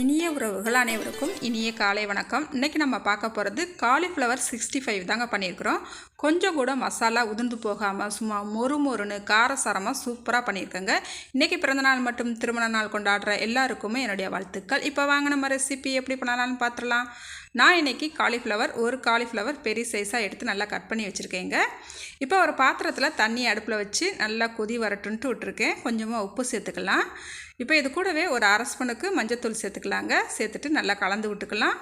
இனிய உறவுகள் அனைவருக்கும் இனிய காலை வணக்கம். இன்றைக்கி நம்ம பார்க்க போகிறது காலிஃப்ளவர் சிக்ஸ்டி ஃபைவ் தாங்க பண்ணியிருக்கிறோம். கொஞ்சம் கூட மசாலா உதிர்ந்து போகாமல் சும்மா மொறு மொறுன்னு காரசாரமாக சூப்பராக பண்ணியிருக்கேங்க. இன்றைக்கி பிறந்தநாள் மற்றும் திருமண நாள் கொண்டாடுற எல்லாருக்குமே என்னுடைய வாழ்த்துக்கள். இப்போ வாங்க நம்ம ரெசிபி எப்படி பண்ணலாம்னு பார்த்துடலாம். நான் இன்றைக்கி காலிஃப்ளவர் ஒரு காலிஃப்ளவர் பெரிய சைஸாக எடுத்து நல்லா கட் பண்ணி வச்சுருக்கேங்க. இப்போ ஒரு பாத்திரத்தில் தண்ணி அடுப்பில் வச்சு நல்லா கொதி வரட்டுன்ட்டு விட்டுருக்கேன். கொஞ்சமாக உப்பு சேர்த்துக்கலாம். இப்போ இது கூடவே ஒரு அரை ஸ்பூனுக்கு மஞ்சத்தூள் சேர்த்துக்கலாங்க. சேர்த்துட்டு நல்லா கலந்து விட்டுக்கலாம்.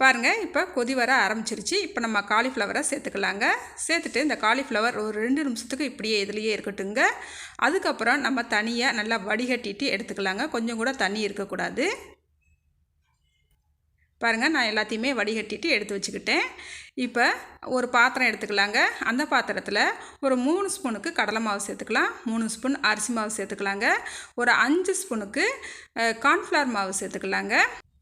பாருங்கள் இப்போ கொதி வர ஆரம்பிச்சிருச்சு. இப்போ நம்ம காலிஃப்ளவரை சேர்த்துக்கலாங்க. சேர்த்துட்டு இந்த காலிஃப்ளவர் ஒரு ரெண்டு நிமிஷத்துக்கு இப்படியே இதுலேயே இருக்கட்டுங்க அதுக்கப்புறம் நம்ம தனியாக நல்லா வடிகட்டிட்டு எடுத்துக்கலாங்க. கொஞ்சம் கூட தண்ணி இருக்கக்கூடாது. பாருங்கள் நான் எல்லாத்தையுமே வடிகட்டிட்டு எடுத்து வச்சுக்கிட்டேன். இப்போ ஒரு பாத்திரம் எடுத்துக்கலாங்க. அந்த பாத்திரத்தில் ஒரு மூணு ஸ்பூனுக்கு கடலை மாவு சேர்த்துக்கலாம். மூணு ஸ்பூன் அரிசி மாவு சேர்த்துக்கலாங்க. ஒரு அஞ்சு ஸ்பூனுக்கு கார்ன்ஃப்ளவர் மாவு சேர்த்துக்கலாங்க.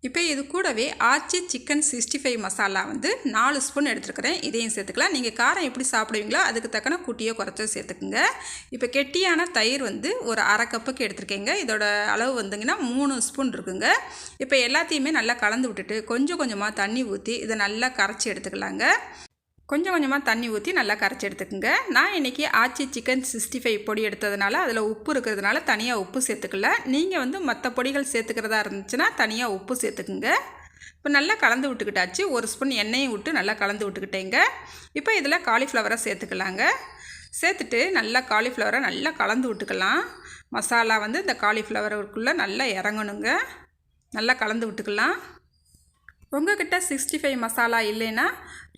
இப்போ இது கூடவே Aachi chicken sixty five masala வந்து நாலு ஸ்பூன் எடுத்துருக்கிறேன். இதையும் சேர்த்துக்கலாம். நீங்கள் காரம் எப்படி சாப்பிடுவீங்களோ அதுக்கு தக்கன குட்டியோ குறைச்சோ சேர்த்துக்குங்க. இப்போ கெட்டியான தயிர் வந்து ஒரு அரை கப்புக்கு எடுத்துருக்கேங்க. இதோட அளவு வந்துங்கன்னா மூணு ஸ்பூன் இருக்குங்க. இப்போ எல்லாத்தையுமே நல்லா கலந்து விட்டுட்டு கொஞ்சம் கொஞ்சமாக தண்ணி ஊற்றி இதை நல்லா கரைச்சி எடுத்துக்கலாங்க. கொஞ்சம் கொஞ்சமாக தண்ணி ஊற்றி நல்லா கரைச்சி எடுத்துக்கோங்க. நான் இன்றைக்கி ஆச்சி சிக்கன் சிக்ஸ்டி ஃபைவ் பொடி எடுத்ததுனால அதில் உப்பு இருக்கிறதுனால தனியாக உப்பு சேர்த்துக்கல. நீங்கள் வந்து மற்ற பொடிகள் சேர்த்துக்கிறதா இருந்துச்சுன்னா தனியாக உப்பு சேர்த்துக்குங்க. இப்போ நல்லா கலந்து விட்டுக்கிட்டாச்சு. ஒரு ஸ்பூன் எண்ணெயும் விட்டு நல்லா கலந்து விட்டுக்கிட்டேங்க. இப்போ இதில் காலிஃப்ளவரை சேர்த்துக்கலாங்க. சேர்த்துட்டு நல்லா காலிஃப்ளவரை நல்லா கலந்து விட்டுக்கலாம். மசாலா வந்து இந்த காலிஃப்ளவருக்குள்ளே நல்லா இறங்கணுங்க. நல்லா கலந்து விட்டுக்கலாம். உங்ககிட்ட சிக்ஸ்டி ஃபைவ் மசாலா இல்லைன்னா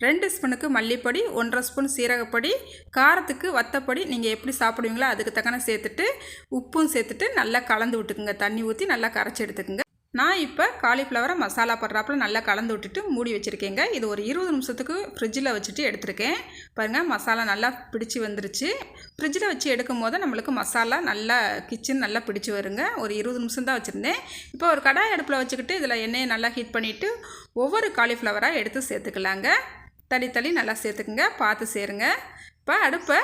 ரெண்டு ஸ்பூனுக்கு மல்லிப்பொடி ஒன்றரை ஸ்பூன் சீரகப்பொடி காரத்துக்கு வத்தப்பொடி நீங்கள் எப்படி சாப்பிடுவீங்களோ அதுக்கு தக்கன சேர்த்துட்டு உப்பும் சேர்த்துட்டு நல்லா கலந்து விட்டுக்குங்க. தண்ணி ஊற்றி நல்லா கரைச்சி எடுத்துக்குங்க. நான் இப்போ காலிஃப்ளவரை மசாலா படுறாப்புல நல்லா கலந்து விட்டுட்டு மூடி வச்சுருக்கேங்க. இது ஒரு இருபது நிமிஷத்துக்கு ஃப்ரிட்ஜில் வச்சுட்டு எடுத்திருக்கேன். பாருங்கள் மசாலா நல்லா பிடிச்சி வந்துருச்சு. ஃப்ரிட்ஜில் வச்சு எடுக்கும் போது நம்மளுக்கு மசாலா நல்லா கிச்சன் நல்லா பிடிச்சி வருங்க. ஒரு இருபது நிமிஷம் தான் வச்சுருந்தேன். இப்போ ஒரு கடாய் அடுப்பில் வச்சுக்கிட்டு இதில் எண்ணெயை நல்லா ஹீட் பண்ணிவிட்டு ஒவ்வொரு காலிஃப்ளவராக எடுத்து சேர்த்துக்கலாங்க. தள்ளி தள்ளி நல்லா சேர்த்துக்குங்க. பார்த்து சேருங்க. இப்போ அடுப்பை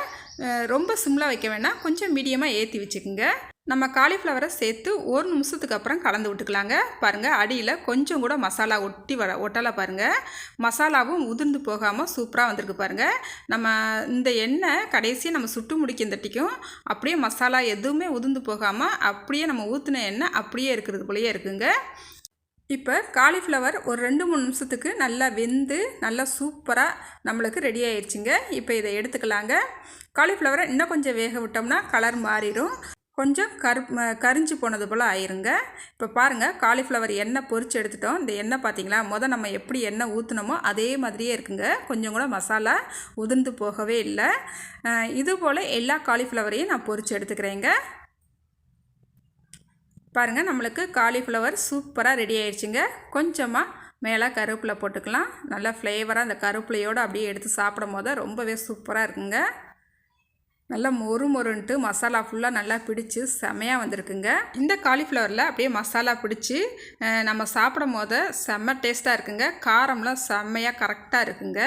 ரொம்ப சிம்லாக வைக்க வேணாம். கொஞ்சம் மீடியமாக ஏற்றி வச்சுக்கோங்க. நம்ம காலிஃப்ளவரை சேர்த்து ஒரு நிமிஷத்துக்கு அப்புறம் கலந்து விட்டுக்கலாங்க. பாருங்கள் அடியில் கொஞ்சம் கூட மசாலா ஒட்டி வர ஒட்டலை பாருங்கள் மசாலாவும் உதிர்ந்து போகாமல் சூப்பராக வந்திருக்கு பாருங்கள் நம்ம இந்த எண்ணெய் கடைசியாக நம்ம சுட்டு முடிக்க அப்படியே மசாலா எதுவுமே உதிர்ந்து போகாமல் அப்படியே நம்ம ஊற்றின எண்ணெய் அப்படியே இருக்கிறது போலயே இருக்குங்க. இப்போ காலிஃப்ளவர் ஒரு ரெண்டு மூணு நிமிஷத்துக்கு நல்லா வெந்து நல்லா சூப்பராக நம்மளுக்கு ரெடி ஆயிடுச்சுங்க. இப்போ இதை எடுத்துக்கலாங்க. காலிஃப்ளவரை இன்னும் கொஞ்சம் வேக விட்டோம்னா கலர் மாறிடும். கொஞ்சம் கரு கரிஞ்சு போனது போல் ஆயிருங்க. இப்போ பாருங்கள் காலிஃப்ளவர் எண்ணெய் பொறிச்சு எடுத்துட்டோம். இந்த எண்ணெய் பார்த்தீங்களா முதல் நம்ம எப்படி எண்ணெய் ஊற்றுனோமோ அதே மாதிரியே இருக்குங்க. கொஞ்சம் கூட மசாலா உதிர்ந்து போகவே இல்லை. இது போல் எல்லா காலிஃப்ளவரையும் நான் பொறிச்சு எடுத்துக்கிறேங்க. பாருங்கள் நம்மளுக்கு காலிஃப்ளவர் சூப்பராக ரெடி ஆயிடுச்சுங்க கொஞ்சமாக மேலே கருவேப்பிலை போட்டுக்கலாம். நல்லா ஃப்ளேவராக அந்த கருவேப்பிலையோடு அப்படியே எடுத்து சாப்பிடும் போது ரொம்பவே சூப்பராக இருக்குங்க. நல்லா மொறு மொறுன்ட்டு மசாலா ஃபுல்லாக நல்லா பிடிச்சி செமையாக வந்திருக்குங்க. இந்த காலிஃப்ளவரில் அப்படியே மசாலா பிடிச்சி நம்ம சாப்பிடும் போது செம்ம டேஸ்ட்டாக இருக்குங்க. காரம்லாம் செம்மையாக கரெக்டாக இருக்குங்க.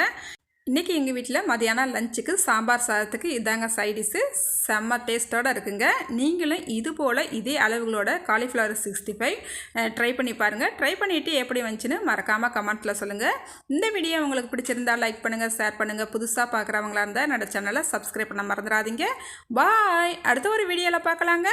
இன்றைக்கி எங்கள் வீட்டில் மதியானம் லஞ்சுக்கு சாம்பார் சாதத்துக்கு இதாங்க சைடிஷு செம்ம டேஸ்ட்டோடு இருக்குங்க. நீங்களும் இது போல் இதே அளவுகளோட காலிஃப்ளவர் சிக்ஸ்டி ஃபைவ் ட்ரை பண்ணி பாருங்கள் ட்ரை பண்ணிவிட்டு எப்படி வந்துச்சுன்னு மறக்காமல் கமெண்ட்டில் சொல்லுங்கள் இந்த வீடியோ உங்களுக்கு பிடிச்சிருந்தால் லைக் பண்ணுங்கள் ஷேர் பண்ணுங்கள் புதுசாக பார்க்குறவங்களா இருந்தால் என்னோடய சேனலை சப்ஸ்கிரைப் பண்ண மறந்துடாதீங்க. பாய் அடுத்த ஒரு வீடியோவில் பார்க்கலாங்க